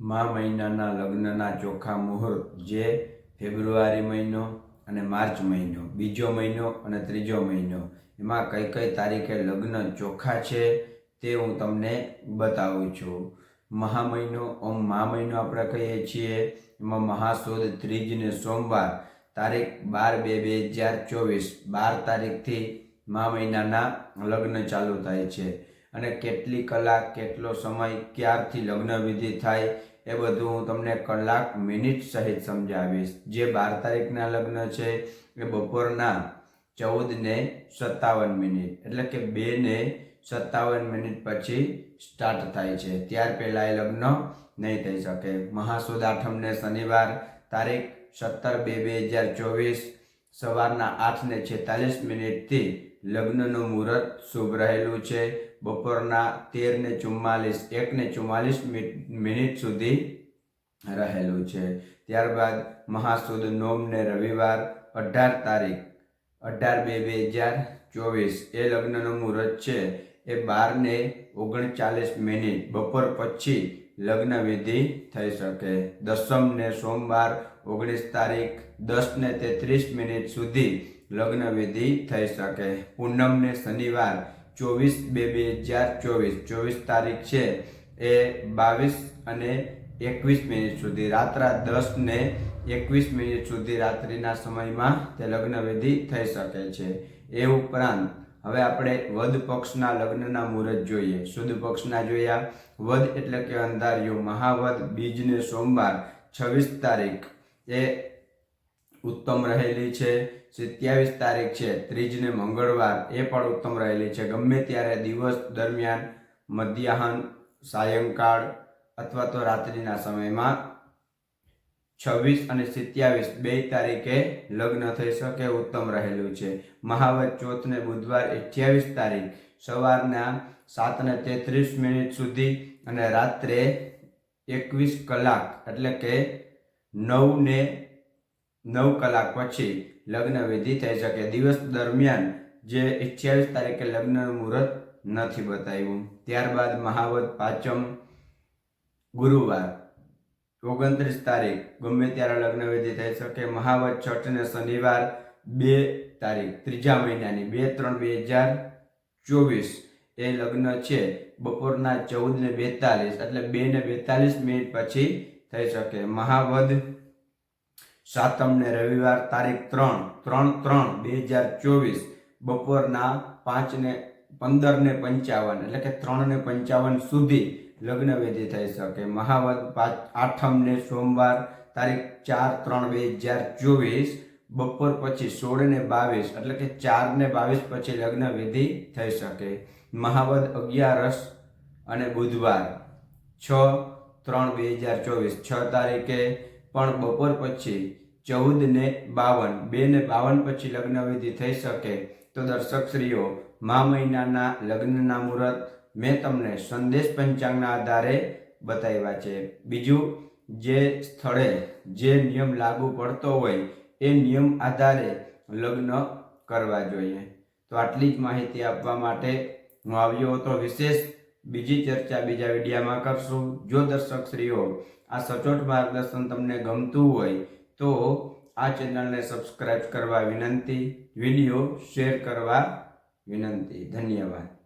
મા મહિનાના લગ્નના ચોખા મુહૂર્ત જે ફેબ્રુઆરી મહિનો અને માર્ચ મહિનો, બીજો મહિનો અને ત્રીજો મહિનો. એમાં કઈ કઈ તારીખે લગ્ન ચોખ્ખા છે તે હું તમને બતાવું છું. મહા મહિનો, ઓમ મહા મહિનો આપણે કહીએ છીએ. એમાં મહાસોદ ત્રીજ ને સોમવાર, તારીખ બાર બે બે હજાર ચોવીસ, બાર તારીખથી મહા મહિનાના લગ્ન ચાલુ થાય છે. અને કેટલી કલાક, કેટલો સમય, ક્યારથી લગ્ન વિધિ થાય એ બધું હું તમને કલાક મિનિટ સહિત સમજાવીશ. જે બાર તારીખના લગ્ન છે એ બપોરના ચૌદ ને સત્તાવન મિનિટ, એટલે કે બે ને સત્તાવન મિનિટ પછી સ્ટાર્ટ થાય છે. ત્યાર પહેલાં એ લગ્ન નહીં થઈ શકે. મહાસુદ આઠમને શનિવાર, તારીખ સત્તર બે બે હજાર ચોવીસ સવારના આઠ ને છેતાલીસ મિનિટથી લગ્નનું મુહૂર્ત શુભ રહેલું છે. બપોરના તેર ને ચુમ્માલીસ, એક ને ચુમ્માલીસ મિનિટ સુધી રહેલું છે. ત્યારબાદ મહાસુદ નોમ ને રવિવાર, અઢાર તારીખ, અઢાર બે બે હજાર ચોવીસ. એ લગ્નનું મુહૂર્ત છે. એ બાર ને ઓગણચાલીસ મિનિટ, બપોર પછી લગ્ન વિધિ થઈ શકે. દસમ ને સોમવાર ઓગણીસ તારીખ દસ ને તેત્રીસ મિનિટ સુધી લગ્ન વિધિ થઈ શકે. પૂનમ ને શનિવાર ચોવીસ બે બે હજાર ચોવીસ. ચોવીસ તારીખ છે એ બાવીસ અને એકવીસ મિનિટ સુધી. રાત્રા દસ ને એકવીસ મિનિટ સુધી રાત્રિના સમયમાં તે લગ્ન વિધિ થઈ શકે છે. એ ઉપરાંત હવે આપણે વદ પક્ષના લગ્નના મુહૂર્ત જોઈએ. શુદ્ધ પક્ષના જોયા. વદ એટલે કે અંધારિયો મહાવદ બીજને સોમવાર, છવ્વીસ તારીખ. એ ઉત્તમ રહેલી છે. સત્યાવીસ તારીખ છે. ત્રીજને મંગળવાર. એ પણ ઉત્તમ રહેલી છે. ગમે ત્યારે દિવસ દરમિયાન મધ્યાહન, સાયંકાળ અથવા તો રાત્રિના સમયમાં છવ્વીસ અને સિત્યાવીસ, બે તારીખે લગ્ન થઈ શકે ઉત્તમ રહેલું છે. મહાવત ચોથ ને બુધવાર અઠ્યાવીસ તારીખ, સવારના સાત ને તેત્રીસ મિનિટ સુધી અને રાત્રે એકવીસ કલાક, એટલે કે નવ ને નવ કલાક પછી લગ્ન વિધિ થઈ શકે. દિવસ દરમિયાન જે અઠ્યાવીસ તારીખે લગ્નનું મુહૂર્ત નથી બતાવ્યું. ત્યારબાદ મહાવત પાંચમ ગુરુવાર. ઓગણત્રીસ તારીખ. ગમે ત્યારે લગ્ન વિધિ થઈ શકે, મહાવત છઠ ને શનિવાર બે તારીખ, ત્રીજા મહિનાની, બે ત્રણ બે હજાર ચોવીસ. એ લગ્ન છે, બપોરના ચૌદ ને બેતાલીસ, એટલે બે ને બેતાલીસ મિનિટ પછી થઈ શકે. મહાવદ સાતમ ને રવિવાર તારીખ ત્રણ ત્રણ ત્રણ બે હજાર ચોવીસ. બપોરના પાંચ ને પંદર ને પંચાવન, એટલે કે ત્રણ ને પંચાવન સુધી લગ્ન વિધિ થઈ શકે. મહાવત પાંચ આઠમ સોમવાર તારીખ ચાર ત્રણ બે હજાર ચોવીસ, બપોર પછી સોળ ને બાવીસ, એટલે કે ચાર ને બાવીસ પછી લગ્ન વિધિ થઈ શકે. મહાવદ અગિયારસ અને બુધવાર છ ત્રણ બે હજાર ચોવીસ. છ તારીખે પણ બપોર પછી ચૌદ ને બાવન બે ને બાવન પછી લગ્ન વિધિ થઈ શકે. તો દર્શક શ્રીઓ, મા મહિનાના લગ્નના મુહૂર્ત મેં તમને સંદેશ પંચાંગના આધારે બતાવ્યા છે. બીજું, જે સ્થળે જે નિયમ લાગુ પડતો હોય એ નિયમ આધારે લગ્ન કરવા જોઈએ. તો આટલી જ માહિતી આપવા માટે હું આવ્યો હતો વિશેષ. બીજી ચર્ચા બીજા વિડીયામાં કરશું. જો દર્શકશ્રીઓ આ સચોટ માર્ગદર્શન તમને ગમતું હોય, તો આ ચેનલને સબસ્ક્રાઈબ કરવા વિનંતી. વીડિયો શેર કરવા વિનંતી. ધન્યવાદ.